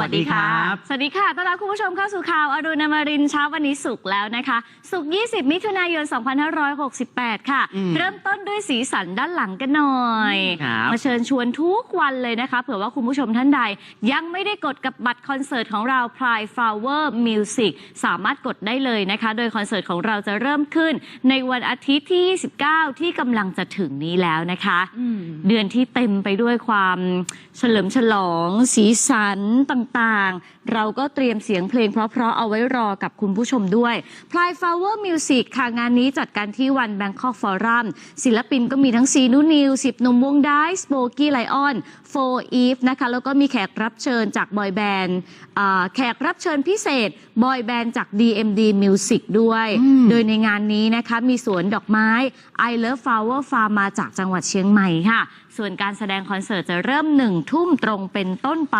วัสดีครับ สวัสดีค่ะ ต้อนรับคุณผู้ชมเข้าสู่ข่าวอรุณอมรินทร์เช้าวันนี้สุกร์แล้วนะคะ สุกร์20 มิถุนายน 2568 ค่ะอืมเริ่มต้นด้วยสีสันด้านหลังกันหน่อยครับมาเชิญชวนทุกวันเลยนะคะ เผื่อว่าคุณผู้ชมท่านใด ยังไม่ได้กดกับบัตรคอนเสิร์ตของเรา Pride Flower Music สามารถกดได้เลยนะคะ โดยคอนเสิร์ตของเราจะเริ่มขึ้น ในวันอาทิตย์ที่ 29 ที่กำลังจะถึงนี้แล้วนะคะ เดือนที่เต็มไปด้วยความเฉลิมฉลอง สีสันต่างๆ เราก็เตรียมเสียงเพลงเพราะ ๆ เอาไว้รอกับคุณผู้ชมด้วย Pride Flower Music ค่ะงานนี้จัดการที่วัน Bangkok Forum ศิลปินก็มีทั้งซีนูนิวสิบหนุ่มวงได้สโปกี้ไลออนโฟอีฟนะคะ แล้วก็มีแขกรับเชิญจากบอยแบนด์อ่าแขกรับเชิญพิเศษบอยแบนด์จาก DMD Music ด้วยอืมโดยในงานนี้นะคะ มีสวนดอกไม้ I Love Flower Farm มาจากจังหวัดเชียงใหม่ค่ะ ส่วนการแสดงคอนเสิร์ตจะเริ่มหนึ่งทุ่มตรงเป็นต้นไป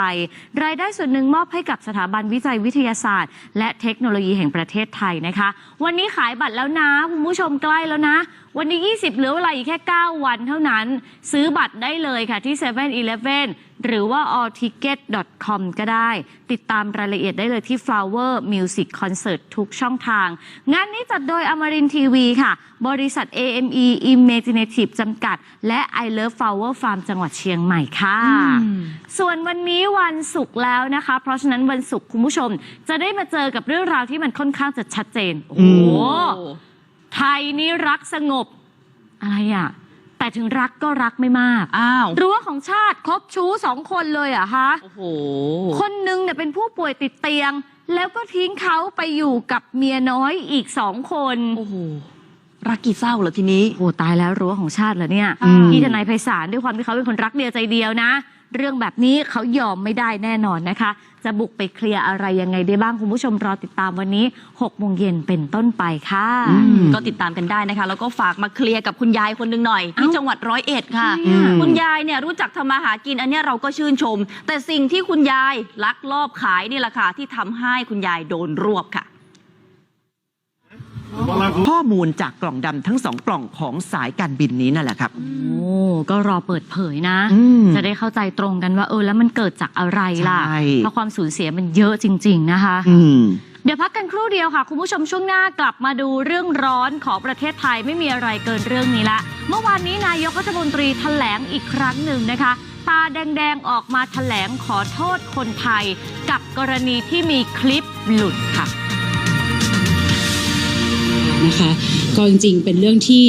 รายได้ส่วนหนึ่งมอบให้กับสถาบันวิจัยวิทยาศาสตร์ และเทคโนโลยีแห่งประเทศไทยนะคะ วันนี้ขายบัตรแล้วนะคุณผู้ชมใกล้แล้วนะ วันนี้ 20 เหลือเวลาอีกแค่ 9 วันเท่านั้น ซื้อบัตรได้เลยค่ะที่7 e เ e ่ e อ หรือว่า allticket.com ก็ได้ ติดตามรายละเอียดได้เลยที่ Flower Music Concert ทุกช่องทาง งานนี้จัดโดยอมรินทีวีค่ะ บริษัท AME Imaginative จำกัด และ I Love Flower Farm จังหวัดเชียงใหม่ค่ะ ส่วนวันนี้วันศุกร์แล้วนะคะ เพราะฉะนั้นวันศุกร์คุณผู้ชม จะได้มาเจอกับเรื่องราวที่มันค่อนข้างจะชัดเจน โอ้โหไทยนี่รักสงบ อะไรอะ แต่ถึงรักก็รักไม่มาก อ้าวรั้วของชาติคบชู้สองคนเลยเหรอะคะโอ้โหคนหนึงเนี่ยเป็นผู้ป่วยติดเตียง แล้วก็ทิ้งเขาไปอยู่กับเมียน้อยอีกสองคน โอ้โหรักกี่เศร้าเหรอทีนี้ โอ้ตายแล้วรั้วของชาติเหรอเนี่ยอืม พี่ทนายไพศาลด้วยความที่เขาเป็นคนรักเดียวใจเดียวนะ เรื่องแบบนี้เขายอมไม่ได้แน่นอนนะคะ จะบุกไปเคลียร์อะไรยังไงได้บ้างคุณผู้ชมรอติดตามวันนี้6โมงเย็นเป็นต้นไปค่ะก็ติดตามกันได้นะคะ แล้วก็ฝากมาเคลียร์กับคุณยายคนหนึ่งหน่อย ที่เอ้าจังหวัดร้อยเอ็ดค่ะทำไมอะคุณยายเนี่ยรู้จักทำมาหากินอันเนี้ยเราก็ชื่นชม แต่สิ่งที่คุณยายลักลอบขายนี่แหละค่ะที่ทำให้คุณยายโดนรวบค่ะ ข้อมูลจากกล่องดำทั้งสองกล่องของสายการบินนี้นั่นแหละครับ โอ้ก็รอเปิดเผยนะ อืมจะได้เข้าใจตรงกันว่าเออแล้วมันเกิดจากอะไรล่ะ ใช่ เพราะความสูญเสียมันเยอะจริง ๆ นะคะ อืม เดี๋ยวพักกันครู่เดียวค่ะ คุณผู้ชมช่วงหน้ากลับมาดูเรื่องร้อนของประเทศไทยไม่มีอะไรเกินเรื่องนี้ละ เมื่อวานนี้นายกรัฐมนตรีแถลงอีกครั้งหนึ่งนะคะ ตาแดงๆออกมาแถลงขอโทษคนไทย กับกรณีที่มีคลิปหลุดค่ะ นะคะ ก็จริงๆเป็นเรื่องที่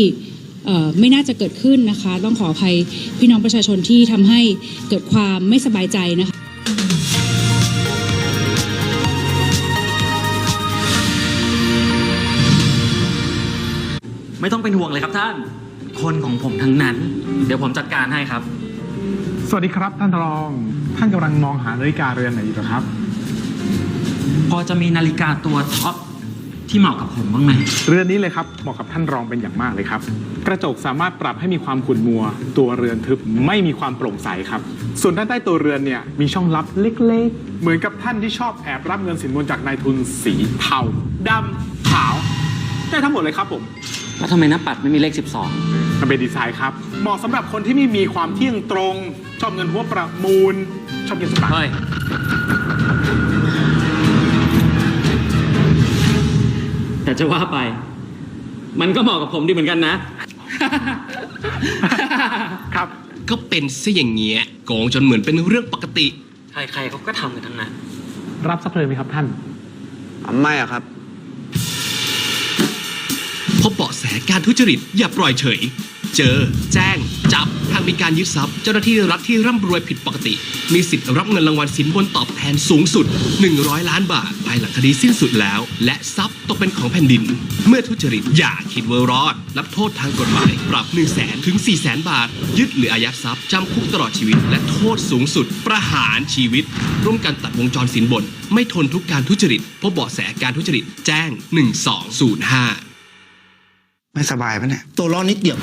เอ่อไม่น่าจะเกิดขึ้นนะคะ ต้องขออภัยพี่น้องประชาชนที่ทำให้เกิดความไม่สบายใจนะคะไม่ต้องเป็นห่วงเลยครับท่าน คนของผมทั้งนั้น เดี๋ยวผมจัดการให้ครับ สวัสดีครับท่านรอง ท่านกำลังมองหานาฬิกาเรือนไหนอยู่เหรอครับ พอจะมีนาฬิกาตัวท็อป ที่เหมาะกับผมบ้างไหม เรือนนี้เลยครับเหมาะกับท่านรองเป็นอย่างมากเลยครับ กระจกสามารถปรับให้มีความขุ่นมัว ตัวเรือนทึบไม่มีความโปร่งใสครับ ส่วนด้านใต้ตัวเรือนเนี่ยมีช่องลับเล็กๆ เหมือนกับท่านที่ชอบแอบรับเงินสินบนจากนายทุนสีเทาดำขาวได้ทั้งหมดเลยครับผมแล้วทำไมหน้าปัดไม่มีเลขมันเป็นดีไซน์ครับเหมาะสำหรับคนที่ไม่มีความเที่ยงตรง ชอบเงินหัวประมูล ชอบกินสปา12เฮ้ย แต่จะว่าไป มันก็เหมาะกับผมดีเหมือนกันนะ ครับ ก็เป็นซะอย่างเงี้ยโกงจนเหมือนเป็นเรื่องปกติ ใครๆเขาก็ทำกันทั้งนั้น รับสักเลยไหมครับท่าน ไม่อะครับ พบเบาะแสการทุจริตอย่าปล่อยเฉย เจอ แจ้ง จับหากมีการยึดทรัพย์ เจ้าหน้าที่รัฐที่ร่ำรวยผิดปกติ มีสิทธิ์รับเงินรางวัลสินบนตอบแทนสูงสุด 100 ล้านบาท ภายหลังคดีสิ้นสุดแล้ว และทรัพย์ตกเป็นของแผ่นดิน เมื่อทุจริตอย่าคิดว่ารอด รับโทษทางกฎหมาย ปรับ 1 0 0 0 0แสนถึง4 0 0แสนบาท ยึดหรืออายัดทรัพย์จำคุกตลอดชีวิต และโทษสูงสุด ประหารชีวิต ร่วมกันตัดวงจรสินบน ไม่ทนทุกการทุจริตพบเบาะแสการทุจริตแจ้ง 1205 ไม่สบายปะเนี่ย ตัวร้อนนิดเดียว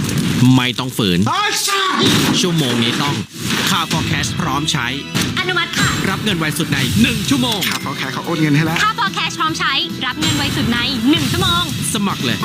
ไม่ต้องฝืน ชั่วโมงนี้ต้องค่า forecast พร้อมใช้ อนุมัติค่ะ รับเงินไวสุดใน 1 ชั่วโมงครับเขาแค่เขาโอนเงินให้แล้ว ค่าพอแคชพร้อมใช้ รับเงินไวสุดใน 1 ชั่วโมง สมัครเลย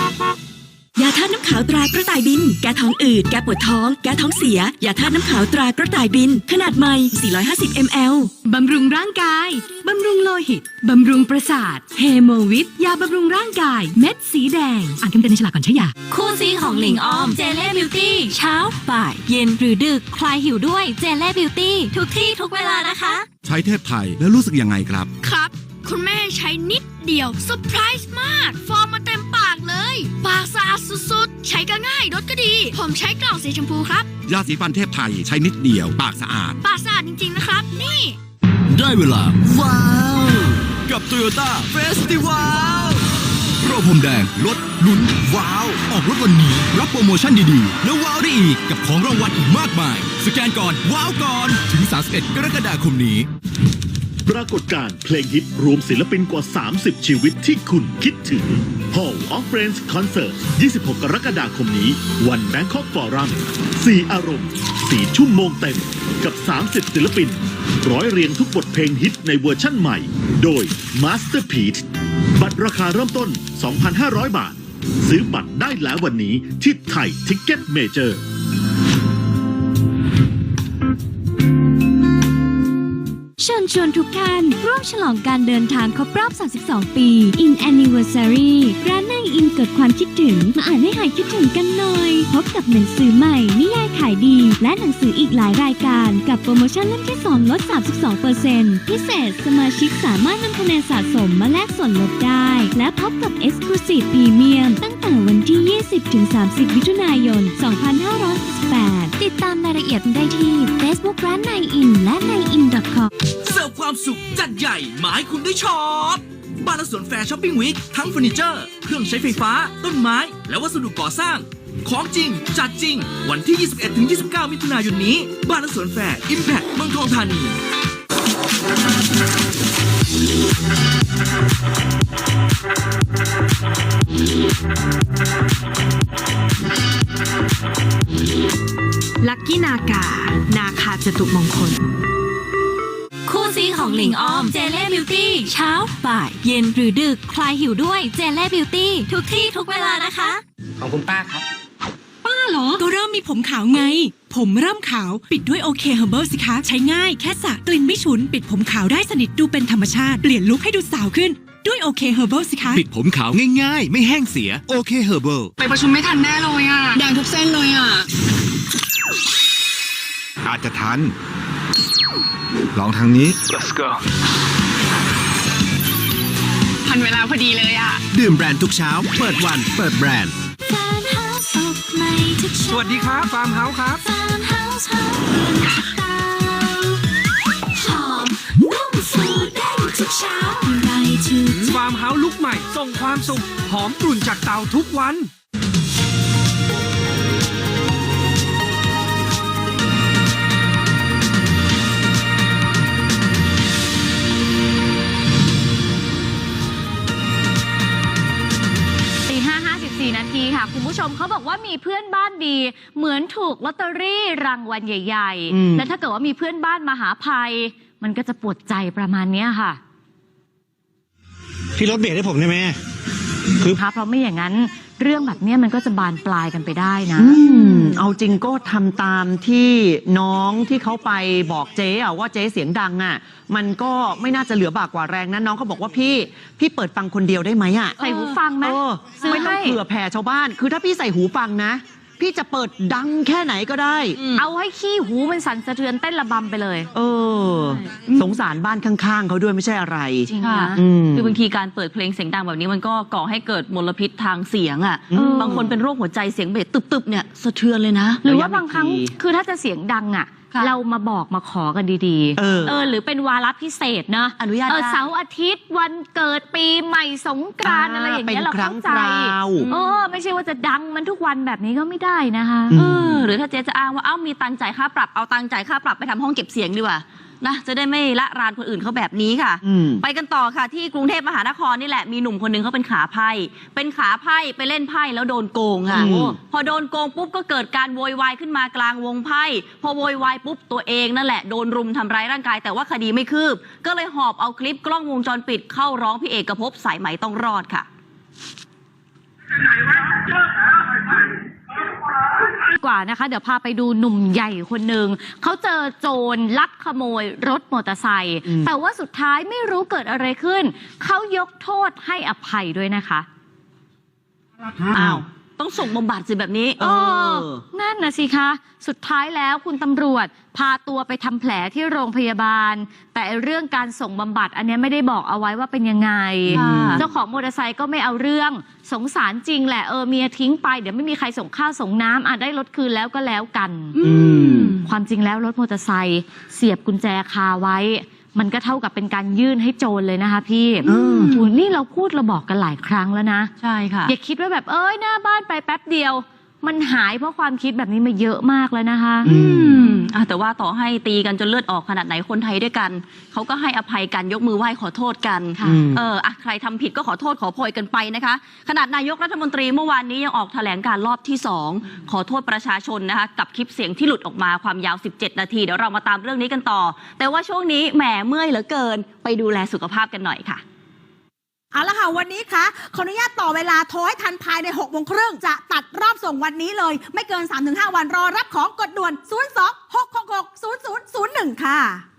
ยาธาตุน้ำขาวตรากระต่ายบิน แก้ท้องอืด แก้ปวดท้อง แก้ท้องเสีย ยาธาตุน้ำขาวตรากระต่ายบิน ขนาดใหม่ 450 ml บำรุงร่างกาย บำรุงโลหิต บำรุงประสาท เฮโมวิต ยาบำรุงร่างกาย เม็ดสีแดง อ่านคำเตือนในฉลากก่อนใช้ยา คู่ซีของหลิงออม เจเล่บิวตี้ เช้า บ่าย เย็นหรือดึกคลายหิวด้วย เจเล่บิวตี้ ทุกที่ทุกเวลานะคะ ใช้เทพไทยแล้วรู้สึกยังไงครับ ครับ คุณแม่ใช้นิดเดียวเซอร์ไพรส์มาก ฟอร์มมาเต็มปาก เลย ปากสะอาดสุดๆ ใช้ก็ง่ายรสก็ดี ผมใช้กล่องสีชมพูครับ ยาสีฟันเทพไทยใช้นิดเดียว ปากสะอาด ปากสะอาดจริงๆนะครับ นี่ ได้เวลา ว้าว กับ Toyota Festival โปรพรมแดงลดลุ้น ว้าว ออกรถวันนี้ รับโปรโมชั่นดีๆ แล้วว้าวได้อีก กับของรางวัลอีกมากมาย สแกนก่อน ว้าวก่อน ถึง 31 กรกฎาคมนี้ ปรากฏการณ์เพลงฮิตรวมศิลปินกว่า 30 ชีวิตที่คุณคิดถึง Hall of Friends Concert 26 กรกฎาคมนี้ วัน Bangkok Forum 4 อารมณ์ 4 ชั่วโมงเต็ม กับ 30 ศิลปิน ร้อยเรียงทุกบทเพลงฮิตในเวอร์ชั่นใหม่ โดย Masterpiece บัตรราคาเริ่มต้น 2,500 บาท ซื้อบัตรได้แล้ววันนี้ที่ไทยทิกเก็ตเมเจอร์ ชวนทุกท่าน ร่วมฉลองการเดินทางครบรอบ 32 ปี In Anniversary ร้านนายอินเกิดความคิดถึง มาอ่านให้หายคิดถึงกันหน่อย พบกับหนังสือใหม่ นิยายขายดี และหนังสืออีกหลายรายการ กับโปรโมชั่นเล่มที่ 2 ลด 32%พิเศษสมาชิกสามารถนำคะแนนสะสมมาแลกส่วนลดได้ และพบกับ Exclusive Premium ตั้งแต่วันที่ 20-30 มิถุนายน 2568 ติดตามรายละเอียดได้ที่ Facebook ร้านนายอินและนายอิน .com สิร์ฟความสุขจัดใหญ่มาให้คุณได้ช็อปบ้านและสวนแฟร์ช้อปปิ้งวีคทั้งเฟอร์นิเจอร์ เครื่องใช้ไฟฟ้า ต้นไม้ และวัสดุก่อสร้าง ของจริง จัดจริง วันที่ 21-29 มิถุนายนนี้ บ้านและสวนแฟร์อิมแพคเมืองทองธานี ลัคกี้นากา นาคาจตุมงคล ซีของหลิงออม เจเล่บิวตี้เช้า บ่าย เย็นหรือดึกคลายหิวด้วยเจเล่บิวตี้ทุกที่ทุกเวลานะคะ ของคุณป้าครับ ป้าเหรอ ก็เริ่มมีผมขาวไง ผมเริ่มขาวปิดด้วยโอเคเฮอร์เบิลสิคะ ใช้ง่ายแค่สระกลิ่นไม่ฉุน ปิดผมขาวได้สนิทดูเป็นธรรมชาติ เปลี่ยนลุคให้ดูสาวขึ้น ด้วยโอเคเฮอร์เบิลสิคะ ปิดผมขาวง่ายๆ ไม่แห้งเสียโอเคเฮอร์เบิลไปประชุมไม่ทันแน่เลยอะแดงทุกเส้นเลยอะอาจจะทัน ลองทางนี้ Let's go ทันเวลาพอดีเลยอะ ดื่มแบรนด์ทุกเช้า เปิดวัน เปิดแบรนด์ สวัสดีครับฟาร์มเฮาส์ครับ ฟาร์มเฮาส์ลุกใหม่ ส่งความสุข หอมกลุ่นจากเตาทุกวัน เขาบอกว่ามีเพื่อนบ้านดี เหมือนถูกลอตเตอรี่รางวัลใหญ่ อืม ๆ และถ้าเกิดว่ามีเพื่อนบ้านมาหาภัย มันก็จะปวดใจประมาณเนี้ยค่ะ พี่รถเบรกให้ผมได้ไหม ค่ะเพราะไม่อย่างนั้นเรื่องแบบเนี้ยมันก็จะบานปลายกันไปได้นะ อืมเอาจริงก็ทำตามที่น้องที่เขาไปบอกเจ๊อะว่าเจ๊เสียงดังอะมันก็ไม่น่าจะเหลือบากกว่าแรงนะน้องเขาบอกว่าพี่พี่เปิดฟังคนเดียวได้ไหมอะใส่หูฟังไหมเออซื้อไม่ต้องให้ เผื่อแผ่ชาวบ้าน คือถ้าพี่ใส่หูฟังนะ พี่จะเปิดดังแค่ไหนก็ได้ เอาให้ขี้หูมันสั่นสะเทือนเต้นระบำไปเลย เออ สงสารบ้านข้างๆเขาด้วยไม่ใช่อะไร จริงค่ะนะอืมคือบางทีการเปิดเพลงเสียงดังแบบนี้มันก็ก่อให้เกิดมลพิษทางเสียงอะเออบางคนเป็นโรคหัวใจเสียงเบสตึบๆเนี่ยสะเทือนเลยนะ หรือว่าย้ำอีกบางครั้งทีคือถ้าจะเสียงดังอะ ค่ะเรามาบอกมาขอกันดีๆเออเออหรือเป็นวาระพิเศษเนอะอนุญาตเออได้ เสาร์อาทิตย์วันเกิดปีใหม่สงกรานต์อะไรอย่างเงี้ยเป็นเราครั้เข้างใจคราว เออไม่ใช่ว่าจะดังมันทุกวันแบบนี้ก็ไม่ได้นะคะ อืม เออหรือถ้าเจ๊จะอ้างว่าเอ้ามีตังค์จ่ายค่าปรับเอาตังค์จ่ายค่าปรับไปทำห้องเก็บเสียงดีกว่า นะจะได้ไม่ละรานคนอื่นเขาแบบนี้ค่ะ อืม ไปกันต่อค่ะที่กรุงเทพมหานครนี่แหละมีหนุ่มคนหนึงเขาเป็นขาไพ่เป็นขาไพ่ไปเล่นไพ่แล้วโดนโกงค่ะอืมพอโดนโกงปุ๊บก็เกิดการโวยวายขึ้นมากลางวงไพ่พอโวยวายปุ๊บตัวเองนั่นแหละโดนรุมทำร้ายร่างกาย แต่ว่าคดีไม่คืบ ก็เลยหอบเอาคลิปกล้องวงจรปิดเข้าร้องพี่เอกภพสายไหมต้องรอดค่ะก ว่านะคะ เดี๋ยวพาไปดูหนุ่มใหญ่คนหนึ่งเขาเจอโจรลักขโมยรถมอเตอร์ไซค์อืมแต่ว่าสุดท้ายไม่รู้เกิดอะไรขึ้น เขายกโทษให้อภัยด้วยนะคะอ้าว ต้องส่งบำบัดสิแบบนี้ เออ นั่นนะสิคะ สุดท้ายแล้วคุณตำรวจพาตัวไปทำแผลที่โรงพยาบาล แต่ไอ้เรื่องการส่งบำบัด อันเนี้ยไม่ได้บอกเอาไว้ว่าเป็นยังไง ค่ะ เจ้าของมอเตอร์ไซค์ก็ไม่เอาเรื่องสงสารจริงแหละเออเมียทิ้งไปเดี๋ยวไม่มีใครส่งข้าวส่งน้ำอะได้รถคืนแล้วก็แล้วกัน อืม ความจริงแล้วรถมอเตอร์ไซค์เสียบกุญแจคาไว้ มันก็เท่ากับเป็นการยื่นให้โจรเลยนะคะพี่อืมอุ๊ยนี่เราพูดเราบอกกันหลายครั้งแล้วนะ ใช่ค่ะ อย่าคิดว่าแบบเอ้ยหน้าบ้านไปแป๊บเดียว มันหายเพราะความคิดแบบนี้มาเยอะมากแล้วนะคะ อืมอะแต่ว่าต่อให้ตีกันจนเลือดออกขนาดไหนคนไทยด้วยกัน เขาก็ให้อภัยกันยกมือไหว้ขอโทษกันค่ะเอออะใครทำผิดก็ขอโทษขอโพยกันไปนะคะ ขนาดนายกรัฐมนตรีเมื่อวานนี้ยังออกแถลงการรอบที่2ขอโทษประชาชนนะคะกับคลิปเสียงที่หลุดออกมาความยาว 17 นาทีเดี๋ยวเรามาตามเรื่องนี้กันต่อ แต่ว่าช่วงนี้แหมเมื่อยเหลือเกิน ไปดูแลสุขภาพกันหน่อยค่ะ เอาละค่ะ วันนี้คะขออนุญาตต่อเวลาโทรให้ทันภายใน6กโมงครึ่งจะตัดรอบส่งวันนี้เลย ไม่เกิน 3-5 วันรอรับของกดด่วน 0 2 6 6 6 0 0 0 1 ค่ะ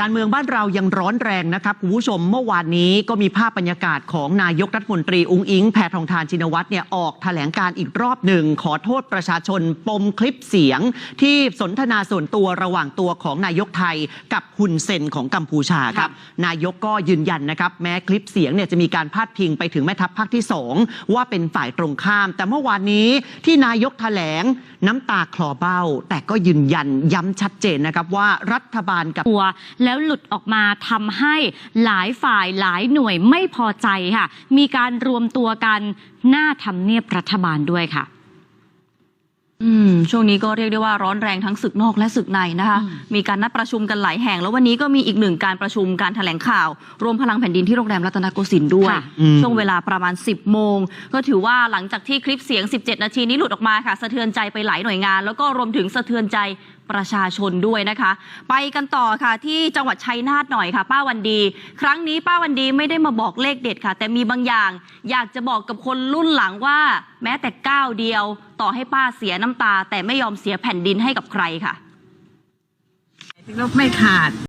การเมืองบ้านเรายังร้อนแรงนะครับคุณผู้ชมเมื่อวานนี้ก็มีภาพบรรยากาศของนายกรัฐมนตรีอุ้งอิงแพทองทานชินวัตรเนี่ยออกแถลงการอีกรอบหนึ่ง ขอโทษประชาชนปมคลิปเสียง ที่สนทนาส่วนตัวระหว่างตัวของนายกไทยกับฮุนเซนของกัมพูชาครับ นายกก็ยืนยันนะครับ แม้คลิปเสียงเนี่ยจะมีการพาดพิงไปถึงแม่ทัพภาคที่ 2 ว่าเป็นฝ่ายตรงข้าม แต่เมื่อวานนี้ที่นายกแถลงน้ำตาคลอเบ้า แต่ก็ยืนยันย้ำชัดเจนนะครับว่ารัฐบาลกับตัวแล้วหลุดออกมาทำให้หลายฝ่ายหลายหน่วยไม่พอใจค่ะ มีการรวมตัวกันหน้าทำเนียบรัฐบาลด้วยค่ะอืมช่วงนี้ก็เรียกได้ว่าร้อนแรงทั้งศึกนอกและศึกในนะคะมีการนัดประชุมกันหลายแห่ง แล้ววันนี้ก็มีอีกหนึ่งการประชุมการแถลงข่าว รวมพลังแผ่นดินที่โรงแรมรัตนโกสินทร์ด้วยค่ะอืมช่วงเวลาประมาณ 10โมง ก็ถือว่าหลังจากที่คลิปเสียง 17 นาทีนี้หลุดออกมาค่ะ สะเทือนใจไปหลายหน่วยงาน แล้วก็รวมถึงสะเทือนใจ ประชาชนด้วยนะคะ ไปกันต่อค่ะที่จังหวัดชัยนาทหน่อยค่ะ ป้าวันดี ครั้งนี้ป้าวันดีไม่ได้มาบอกเลขเด็ดค่ะ แต่มีบางอย่าง อยากจะบอกกับคนรุ่นหลังว่า แม้แต่ก้าวเดียว ต่อให้ป้าเสียน้ำตา แต่ไม่ยอมเสียแผ่นดินให้กับใครค่ะ ลบไม่ขาด